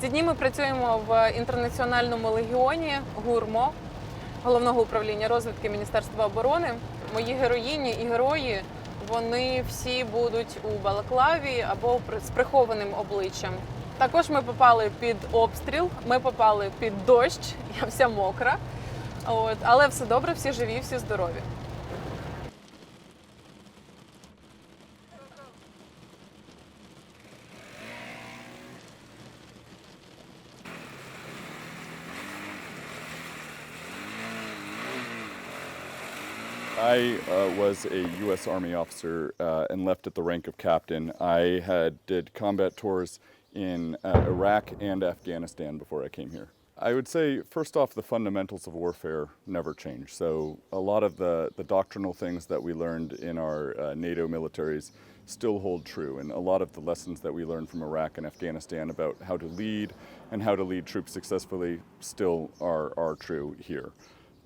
Ці дні ми працюємо в інтернаціональному легіоні ГУРМО головного управління розвідки Міністерства оборони. Мої героїні і герої вони всі будуть у балаклаві або з прихованим обличчям. Також ми попали під обстріл, ми попали під дощ, я вся мокра. От, але все добре, всі живі, всі здорові. I uh, was a U.S. Army officer uh, and left at the rank of captain. I had did combat tours in uh, Iraq and Afghanistan before I came here. I would say, first off, the fundamentals of warfare never change. So a lot of the, the doctrinal things that we learned in our uh, NATO militaries still hold true, and a lot of the lessons that we learned from Iraq and Afghanistan about how to lead and how to lead troops successfully still are, are true here.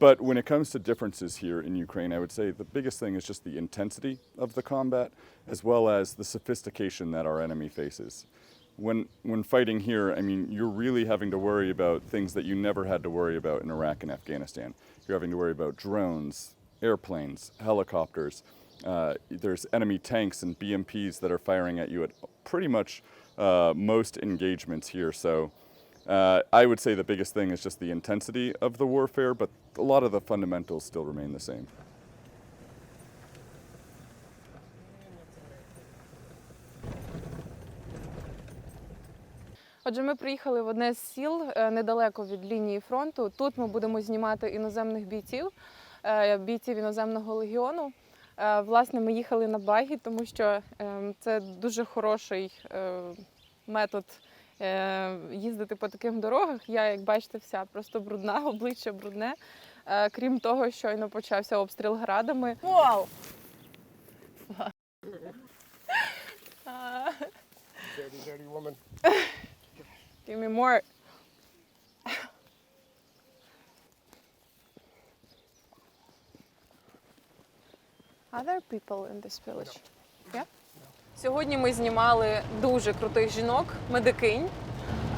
But when it comes to differences here in Ukraine, I would say the biggest thing is just the intensity of the combat, as well as the sophistication that our enemy faces. When, when fighting here, I mean, you're really having to worry about things that you never had to worry about in Iraq and Afghanistan. You're having to worry about drones, airplanes, helicopters. Uh, there's enemy tanks and BMPs that are firing at you at pretty much uh, most engagements here. So uh, I would say the biggest thing is just the intensity of the warfare, but a lot of the fundamentals still remain the same. Отже, ми приїхали в одне з сіл е, недалеко від лінії фронту. Тут ми будемо знімати іноземних бійців, е, бійців іноземного легіону. Е, Власне, ми їхали на багі, тому що е, це дуже хороший метод їздити по таких дорогах. Я, як бачите, вся просто брудна, обличчя брудне. Е, Крім того, щойно почався обстріл градами. Вау! Dirty, dirty woman. Give me more. Other people in this village? Yeah? Сьогодні ми знімали дуже крутих жінок, медикинь.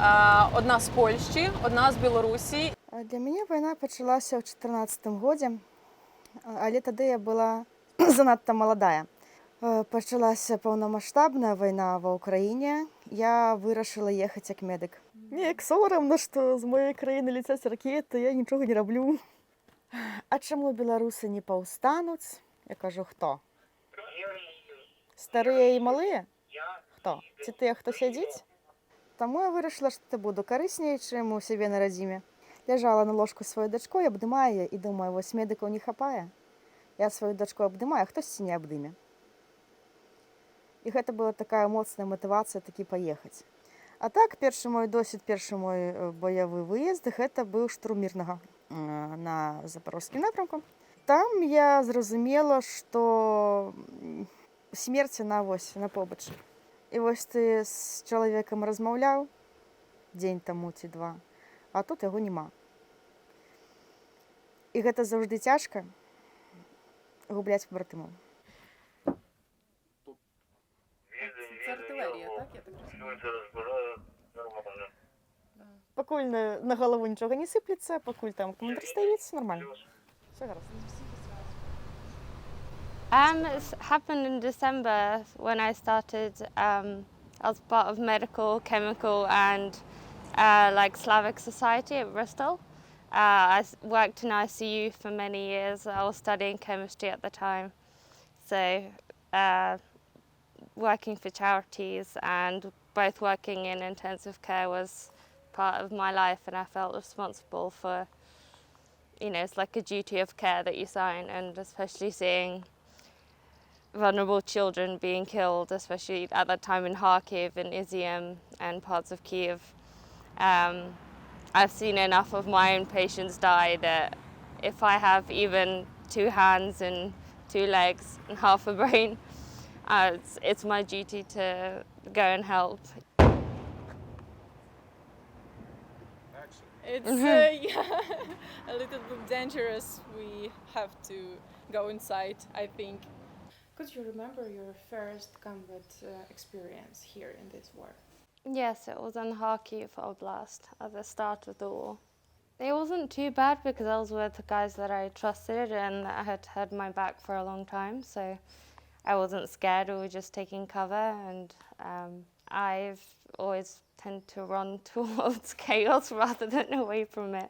А, Одна з Польщі, одна з Білорусі. А Для мяне вайна пачалася ў 14 годзе, а- але тады я была занадта маладая. Э, Пачалася паўнамасштабная вайна ва ўкраіне. Я вырашыла ехаць як медык. Неяк сорамна, што з маёй краіны ляцяць ракеты, я нічога не раблю. А чаму беларусы не паўстануць? Я кажу, хто? Старыя і малыя? Хто? Ці тыя, хто сядзіць? Таму я вырашыла, што это буду карысней, чым у сябе на радзіме. Ляжала на ложку сваю дачку і абдымаю і думаю, вось медыкаў не хапае. Я сваю дачку абдымаю, а хтосьці не абдыме. І гэта была такая моцная матывацыя такі паехаць. А так першы мой досвед, першы мой э, баявы выезд гэта быў штурм мірнага э, на запарожскім напрамку. Там я зразумела, што м, смерць на вось на побач. І вось ты з чалавекам размаўляў дзень таму ці два, а тут яго няма. І гэта заўжды цяжка губляць артилерія, так? Я так. Пакуль на, на галаву нічога не сыплецца, пакуль там камандыр стаіць нормально. Все гаразд. Um, it happened in December when I started um, as part of medical, chemical, and uh, like Slavic Society at Bristol. Uh, I worked in ICU for many years. I was studying chemistry at the time, so uh, working for charities and both working in intensive care was part of my life, and I felt responsible for. You know, it's like a duty of care that you sign, and especially seeing vulnerable children being killed, especially at that time in Kharkiv and Izium and parts of Kiev. Um, I've seen enough of my own patients die that if I have even two hands and two legs and half a brain, uh, it's, it's my duty to go and help. It's uh, yeah, a little bit dangerous. We have to go inside, I think. Could you remember your first combat uh, experience here in this war? Yes, it was in Kharkiv Oblast at the start of the war. It wasn't too bad because I was with guys that I trusted and I had had my back for a long time, so I wasn't scared. We were just taking cover, and um, I've always tend to run towards chaos rather than away from it.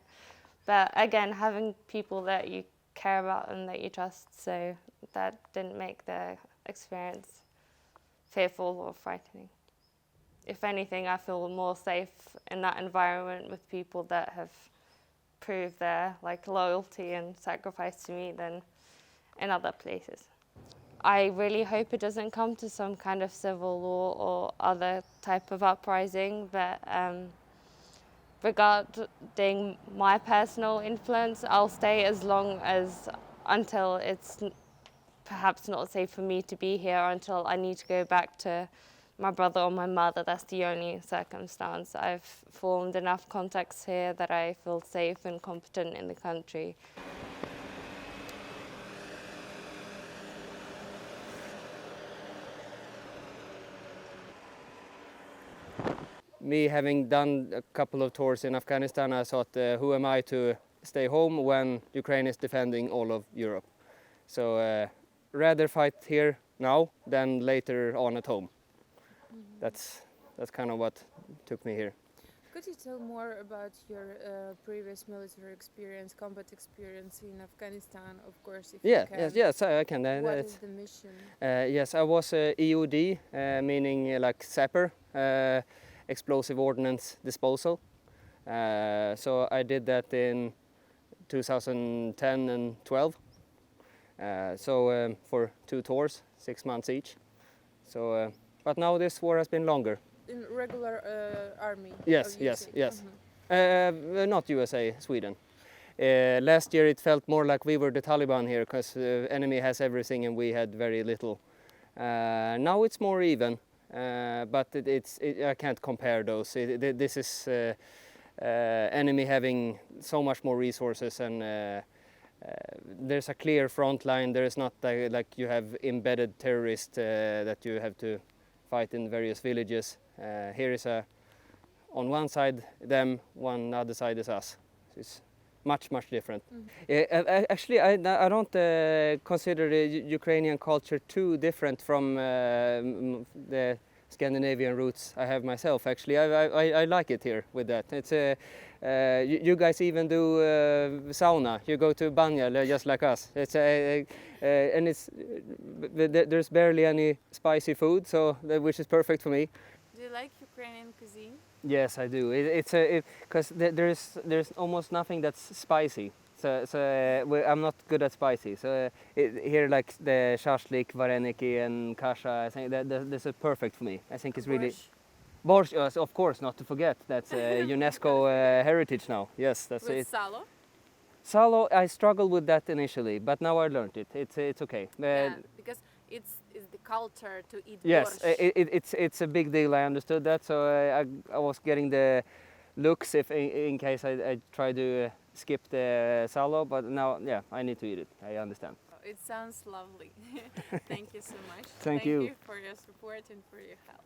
But again, having people that you care about and that you trust, so that didn't make the experience fearful or frightening if anything, I feel more safe in that environment with people that have proved their like loyalty and sacrifice to me than in other places. I really hope it doesn't come to some kind of civil war or other type of uprising, but um, regarding my personal influence, I'll stay as long as until it's perhaps not safe for me to be here until I need to go back to my brother or my mother. That's the only circumstance. I've formed enough contacts here that I feel safe and competent in the country. me having done a couple of tours in Afghanistan, I thought, uh, who am I to stay home when Ukraine is defending all of Europe? So uh, rather fight here now than later on at home. That's that's kind of what took me here. Could you tell more about your uh, previous military experience, combat experience in Afghanistan, of course, if Yeah, you can? yes, yes, I I can. Uh, What is the mission? Uh, yes, I was uh, EOD, uh, meaning uh, like sapper, uh, explosive ordnance disposal. Uh, so I did that in 2010 and 12. Uh, so um, for two tours, six months each. So, uh, but now this war has been longer. In regular uh, army? Yes, yes, yes. Mhm. Uh, not USA, Sweden. Uh, last year it felt more like we were the Taliban here because the enemy has everything and we had very little. Uh, now it's more even, uh, but it, it's it, I can't compare those. It, this is uh, uh, enemy having so much more resources and uh, uh, there's a clear front line. There is not like, like you have embedded terrorists uh, that you have to fight in various villages. Uh, here is a on one side them, one other side is us. It's much much different. A- a- actually, I, I don't uh, consider the Ukrainian culture too different from uh, the Scandinavian roots I have myself. Actually, I, I, I- like it here with that. It's uh, uh, you, you guys even do uh, sauna. You go to banya just like us. It's uh, uh, and it's uh, th- th- there's barely any spicy food, so which is perfect for me. Do you like Ukrainian cuisine? Yes, I do. It, it's a because there's there's almost nothing that's spicy. So so uh, we- I'm not good at spicy. So uh, it, here like the shashlik, vareniki, and kasha. I think that, that this is perfect for me. I think it's really Borscht borscht. Uh, of course, not to forget. That's uh, UNESCO uh, heritage now. Yes, that's with it. salo? Salo, I struggled with that initially, but now I learned it. It's it's okay. Uh, yeah, because it's, it's the culture to eat Yes, borscht. it, it, it's it's a big deal. I understood that, so I, I, I was getting the looks if in, in case I, I try to skip the salo, but now yeah, I need to eat it. I understand. It sounds lovely. Thank you so much. Thank you. for your support and for your help.